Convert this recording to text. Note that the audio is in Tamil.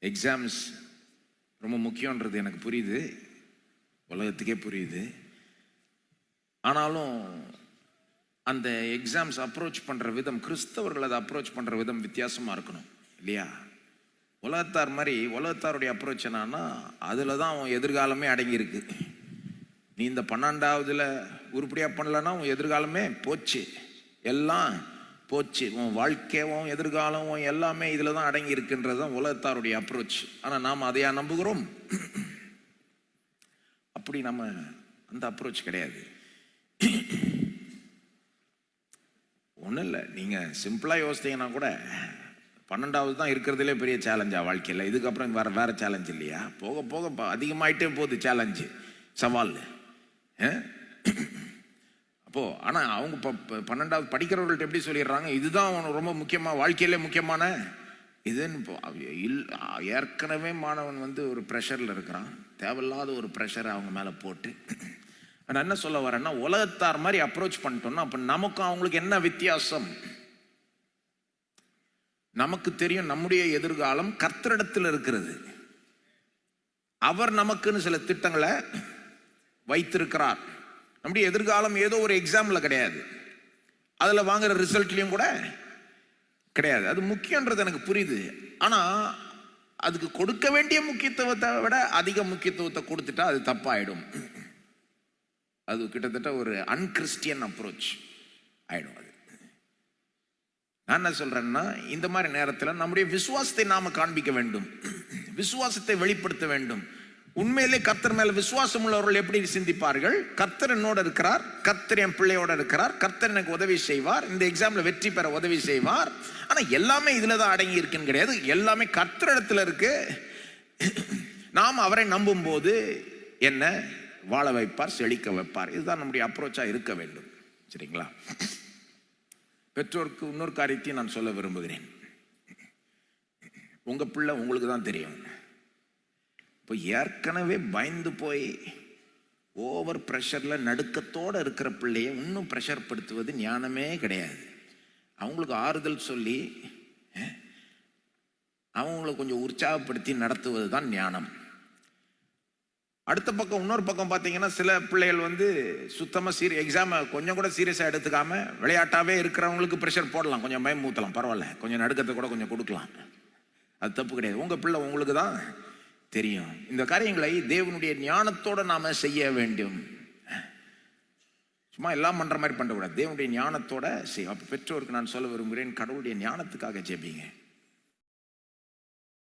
எக்ஸாம்ஸ் ரொம்ப முக்கியன்றது எனக்கு புரியுது. உலகத்துக்கே புரியுது. ஆனாலும் அந்த எக்ஸாம்ஸ் அப்ரோச் பண்ணுற விதம் கிறிஸ்தவர்கள் அதை அப்ரோச் பண்ணுற விதம் வித்தியாசமாக இருக்கணும் இல்லையா? உலகத்தார் மாதிரி உலகத்தாருடைய அப்ரோச் என்னன்னா அதில் தான் அவன் எதிர்காலமே அடங்கியிருக்கு. நீ இந்த பன்னெண்டாவதுல உருப்படியாக பண்ணலன்னா உன் எதிர்காலமே போச்சு. எல்லாம் போச்சு. உன் வாழ்க்கையும் எதிர்காலமும் எல்லாமே இதில் தான் அடங்கி இருக்குன்றது தான் உலகத்தாருடைய அப்ரோச் ஆனால் நாம் அதையா நம்புகிறோம்? அப்படி நம்ம அந்த அப்ரோச் கிடையாது. ஒன்றும் இல்லை. நீங்கள் சிம்பிளாக யோசித்தீங்கன்னா கூட பன்னெண்டாவது தான் இருக்கிறதுலே பெரிய சேலஞ்சா வாழ்க்கையில். இதுக்கப்புறம் வேறு வேறு சேலஞ்ச் இல்லையா? போக போக அதிகமாயிட்டே போகுது சேலஞ்சு சவால் அப்போது அப்போ ஆனால் அவங்க ப பன்னெண்டாவது படிக்கிறவர்கள்ட்ட எப்படி சொல்லிடுறாங்க? இதுதான் அவன் ரொம்ப முக்கியமாக வாழ்க்கையிலே முக்கியமான இதுன்னு இப்போ இல் ஏற்கனவே மாணவன் வந்து ஒரு ப்ரெஷரில் இருக்கிறான். தேவையில்லாத ஒரு ப்ரெஷரை அவங்க மேலே போட்டு. நான் என்ன சொல்ல வரேன்னா உலகத்தார் மாதிரி அப்ரோச் பண்ணிட்டோம்னா அப்போ நமக்கும் அவங்களுக்கு என்ன வித்தியாசம்? நமக்கு தெரியும் நம்முடைய எதிர்காலம் கர்த்தரிடத்தில் இருக்கிறது. அவர் நமக்குன்னு சில திட்டங்களை வைத்திருக்கிறார். நம்முடைய எதிர்காலம் ஏதோ ஒரு எக்ஸாமில் கிடையாது. அதில் வாங்குற ரிசல்ட்லேயும் கூட கிடையாது. அது முக்கியன்றது எனக்கு புரியுது. ஆனால் அதுக்கு கொடுக்க வேண்டிய முக்கியத்துவத்தை விட அதிக முக்கியத்துவத்தை கொடுத்துட்டா அது தப்பாயிடும். அது கிட்டத்தட்ட ஒரு அன்கிறிஸ்டியன் அப்ரோச் ஆயிடும் அது. நான் என்ன சொல்றேன்னா இந்த மாதிரி நேரத்தில் நம்முடைய விசுவாசத்தை நாம காண்பிக்க வேண்டும். விசுவாசத்தை வெளிப்படுத்த வேண்டும். உண்மையிலே கர்த்தர் மேல விசுவாசம் உள்ளவர்கள் எப்படி சிந்திப்பார்கள்? கர்த்தர் என்னோட இருக்கிறார் கர்த்தர் என் பிள்ளையோட இருக்கிறார் கர்த்தர் எனக்கு உதவி செய்வார் இந்த எக்ஸாம்ல வெற்றி பெற உதவி செய்வார். ஆனா எல்லாமே இதுல தான் அடங்கி இருக்குன்னு கிடையாது. எல்லாமே கர்த்தர் இடத்துல இருக்கு. நாம் அவரை நம்பும் போது என்ன? வாழ வைப்பார் செழிக்க வைப்பார். இதுதான் நம்முடைய அப்ரோச்சா இருக்க வேண்டும். சரிங்களா? பெற்றோருக்கு இன்னொரு காரியத்தையும் நான் சொல்ல விரும்புகிறேன். உங்க பிள்ளை உங்களுக்கு தான் தெரியும். இப்போ ஏற்கனவே பயந்து போய் ஓவர் ப்ரெஷரில் நடுக்கத்தோடு இருக்கிற பிள்ளையை இன்னும் ப்ரெஷர் படுத்துவது ஞானமே கிடையாது. அவங்களுக்கு ஆறுதல் சொல்லி அவங்கள கொஞ்சம் உற்சாகப்படுத்தி நடத்துவது தான் ஞானம். அடுத்த பக்கம் இன்னொரு பக்கம் பார்த்தீங்கன்னா சில பிள்ளைகள் வந்து சுத்தமாக சீரி எக்ஸாமை கொஞ்சம் கூட சீரியஸாக எடுத்துக்காம விளையாட்டாகவே இருக்கிறவங்களுக்கு ப்ரெஷர் போடலாம். கொஞ்சம் பயம் ஊற்றலாம் பரவாயில்ல. கொஞ்சம் நடுக்கத்தை கூட கொஞ்சம் கொடுக்கலாம். அது தப்பு கிடையாது. உங்கள் பிள்ளை உங்களுக்கு தான் தெரியும். இந்த காரியங்களை தேவனுடைய ஞானத்தோட நாம செய்ய வேண்டும். சும்மா எல்லாம் பண்ணுற மாதிரி பண்ணக்கூடாது. தேவனுடைய ஞானத்தோட செய்யும் அப்போ பெற்றோருக்கு நான் சொல்ல விரும்புகிறேன் கடவுளுடைய ஞானத்துக்காக ஜெபிங்க.